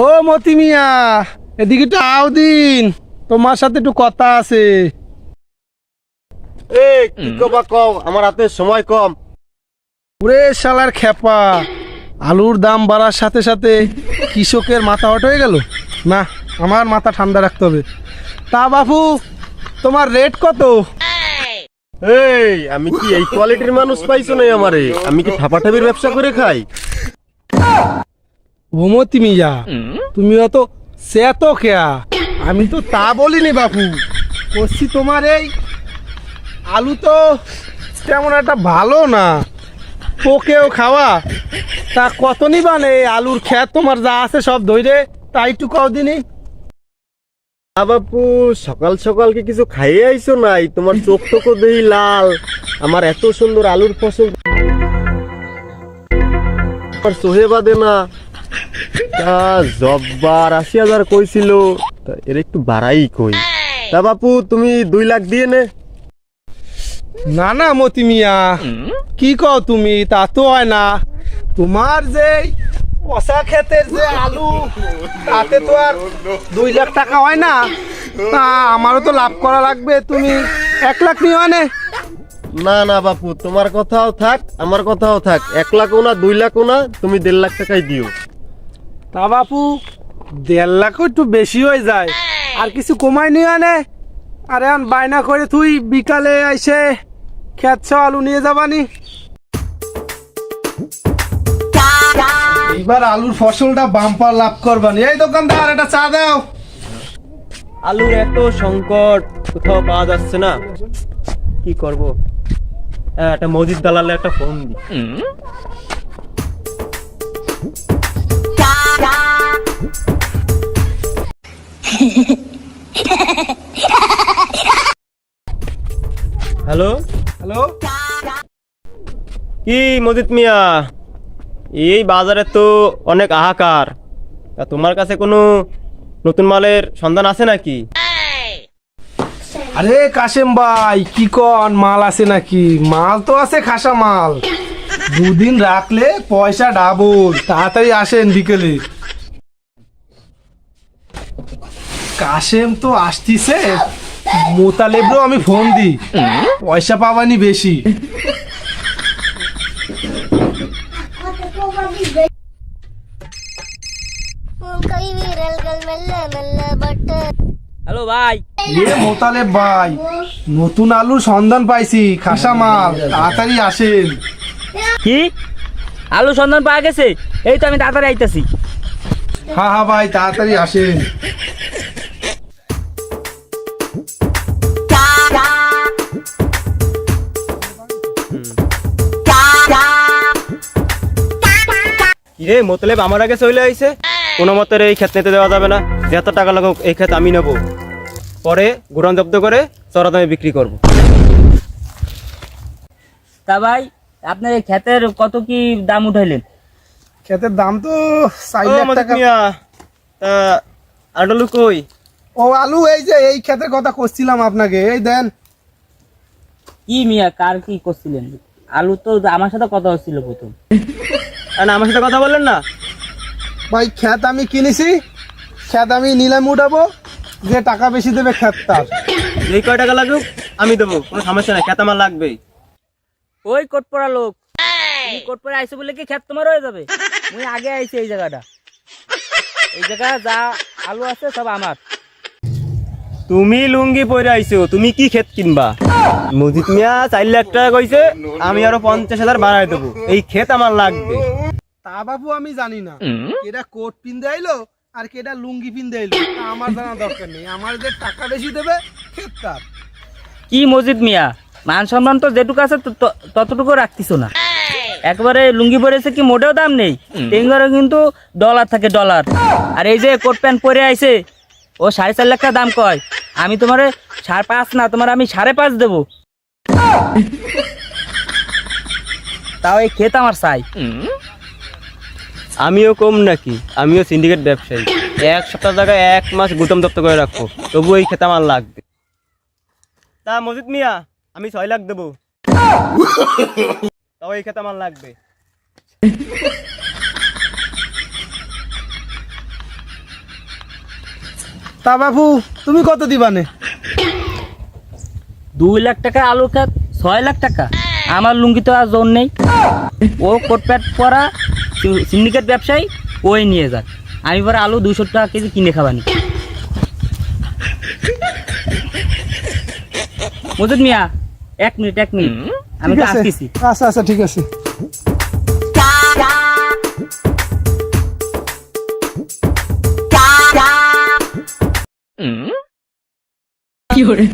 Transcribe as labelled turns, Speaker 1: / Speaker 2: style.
Speaker 1: ও মতি মিয়া এদিকে একটু আও দিন। তোমার সাথে একটু কথা আছে।
Speaker 2: এ কি কবা কম আমার হাতে সময় কম।
Speaker 1: ওরে শালার খেপা আলুর দাম বাড়ার সাথে সাথে কৃষকের মাথা হট হয়ে গেল। না আমার মাথা ঠান্ডা রাখতে হবে। তা বাপু তোমার রেট কত?
Speaker 2: এই আমি কি এই কোয়ালিটির মানুষ পাইছো নাই আমারে? আমি কি ঠাপাঠাপির ব্যবসা করে খাই?
Speaker 1: ওমতি মিয়া। তুমি অত সে তো কেয়া? আমি তো তা বলিনি বাপু। করছি তোমার এই আলু তো তেমন একটা ভালো না। পোকেও খাওয়া। তা কত নিবান এই আলুর খ্যাত? তোমার যা আছে সব ধৈরে তাই একটু কদিনই
Speaker 2: বাপু সকাল সকাল কি কিছু খাইয়ে আইছো নাই। তোমার চোখ টোকো দেই লাল। আমার এত সুন্দর আলুর ফসল। সোহে বাদে না। তা জব্বার আশি হাজার কইছিল। তা এর একটু বাড়াই কই। তা বাপু তুমি দুই লাখ দিয়ে নে।
Speaker 1: না না মতি মিয়া। কি কও তুমি? তা তো হয় না। তোমার যে পচা ক্ষেতের যে আলু তাতে তো আর দুই লাখ টাকা হয় না। তা আমারও তো লাভ করা লাগবে। তুমি এক লাখ নিও নে।
Speaker 2: না না বাপু তোমার কথাও থাক আমার কথাও থাক। এক লাখও না দুই লাখও না তুমি দেড় লাখ টাকাই দিও।
Speaker 1: তা বাপু দেড় লাখও একটু বেশি হয়ে যায়। আর কিছু কমাই নিও নে আর এখন বায়না করে তুই বিকালে এসে খেত আলু নিয়ে যাবানি। এবার আলুর ফসলটা বাম্পার লাভ করবানি। এই দোকানদার একটা চা দাও।
Speaker 2: আলুর এত সংকট কোথাও পাওয়া যাচ্ছে না। কি করব? হ্যাঁ, একটা মসজিদ দালালে একটা ফোন দি। হ্যালো?
Speaker 1: হ্যালো?
Speaker 2: কি মজিদ মিয়া? এই বাজারে তো অনেক হাহাকার। তা তোমার কাছে কোনো নতুন মালের সন্ধান আছে নাকি?
Speaker 1: আরে কাশেম ভাই কি কন মাল আছে নাকি? মাল তো আছে খাসা মাল। দুদিন রাখলে পয়সা ডাবল তাড়াতাড়ি আসেন বিকেলে। কাশেম তো আসতিছে। মোতালেবরও আমি ফোন দিই। পয়সা পাবানি বেশি।
Speaker 3: হ্যালো ভাই।
Speaker 1: এ মোতালেব ভাই নতুন আলুর সন্ধান পাইছি খাসা মাল তাড়াতাড়ি আসেন।
Speaker 3: কি? আলু সন্ধান পাওয়া গেছে? এই তো আমি তাড়াতাড়ি আইতাছি।
Speaker 1: হ্যাঁ হ্যাঁ ভাই তাড়াতাড়ি আসেন।
Speaker 2: কিরে মতলেব আমার আগে চলে আইছে। কোনো মতের এই ক্ষেত নিতে দেওয়া যাবে না। যত টাকা লাগুক এই ক্ষেত আমি নেব। পরে গোডাউন জব্দ করে চড়া দামে বিক্রি করব।
Speaker 3: তা ভাই আপনার এই ক্ষেতের কত কি দাম উঠাইলেন?
Speaker 1: ক্ষেতের দাম তো চার লাখ টাকা।
Speaker 2: মিয়া তা আডলু কই?
Speaker 1: ও আলু এই যে এই ক্ষেতের কথা করছিলাম আপনাকে। এই দেন।
Speaker 3: কি মিয়া কার কি করছিলেন? আলু তো আমার সাথে কথা হচ্ছিল প্রথম।
Speaker 2: আমার সাথে কথা বললেন না?
Speaker 1: ভাই ক্ষেত আমি কিনেছি ক্ষেত আমি নিলাম উঠাবো যে টাকা বেশি দেবে ক্ষেত তার।
Speaker 2: এই কয় টাকা লাগুক আমি দেবো কোনো সমস্যা নাই ক্ষেত আমার লাগবেই।
Speaker 3: ওই কোট পড়া লোক। তুমি কোট পরে আইসো বলে কি ক্ষেত তোমার হয়ে যাবে? মুই আগে আইছি এই জায়গাটা। এই জায়গা যা আলু আছে সব আমার।
Speaker 2: তুমি লুঙ্গি পরে আইছো তুমি কি ক্ষেত কিনবা? মজিদ মিয়া চার লাখ টাকা কইছে আমি আরও পঞ্চাশ হাজার বাড়াই দেবো। এই ক্ষেত আমার লাগবে।
Speaker 1: তা বাবু আমি জানি না। কেটা কোট পিনতে আইলো আর কেটা লুঙ্গি পিনতে আইলো তা আমার জানা দরকার নেই। আমার যে টাকা বেশি দেবে ক্ষেত তার।
Speaker 3: কি মসজিদ মিয়া? মান সম্মান তো যেটুকু আছে ততটুকু রাখতিস না। একবারে লুঙ্গি পরেছে কি মোটেও দাম নেই। টেঙ্গারও কিন্তু ডলার থাকে ডলার আর এই যে কোট প্যান্ট পরে আইছে ও সাড়ে চার লাখ দাম কয়। আমি তোমারে সাড়ে পাঁচ না, তোমার আমি সাড়ে পাঁচ দেবো। তাও এই ক্ষেত আমার চাই।
Speaker 2: আমিও কম নাকি? আমিও সিন্ডিকেট ব্যবসায়ী। এক সপ্তাহ জায়গায় এক মাস গুতম দপ্ত করে রাখব। তবু এই খেতে আমার লাগবে। তা মজিদ মিয়া, আমি ছয় লাখ দেবো। তাও এই খেতে আমার লাগবে।
Speaker 1: তা বাপু তুমি কত দিবানে?
Speaker 3: দুই লাখ টাকা আলু খাত ছয় লাখ টাকা। আমার লুঙ্গি তো আর জোর নেই। ও কোটপ্যাট পরা সিন্ডিকেট ব্যবসায়ী ওই নিয়ে যাক। আমি পরে আলু দুশো টাকা কেজি কিনে খাবানি। মজুদ মিয়া এক মিনিট এক মিনিট। আমি তো আসতেছি।
Speaker 1: আচ্ছা আচ্ছা ঠিক আছে।
Speaker 4: কি hore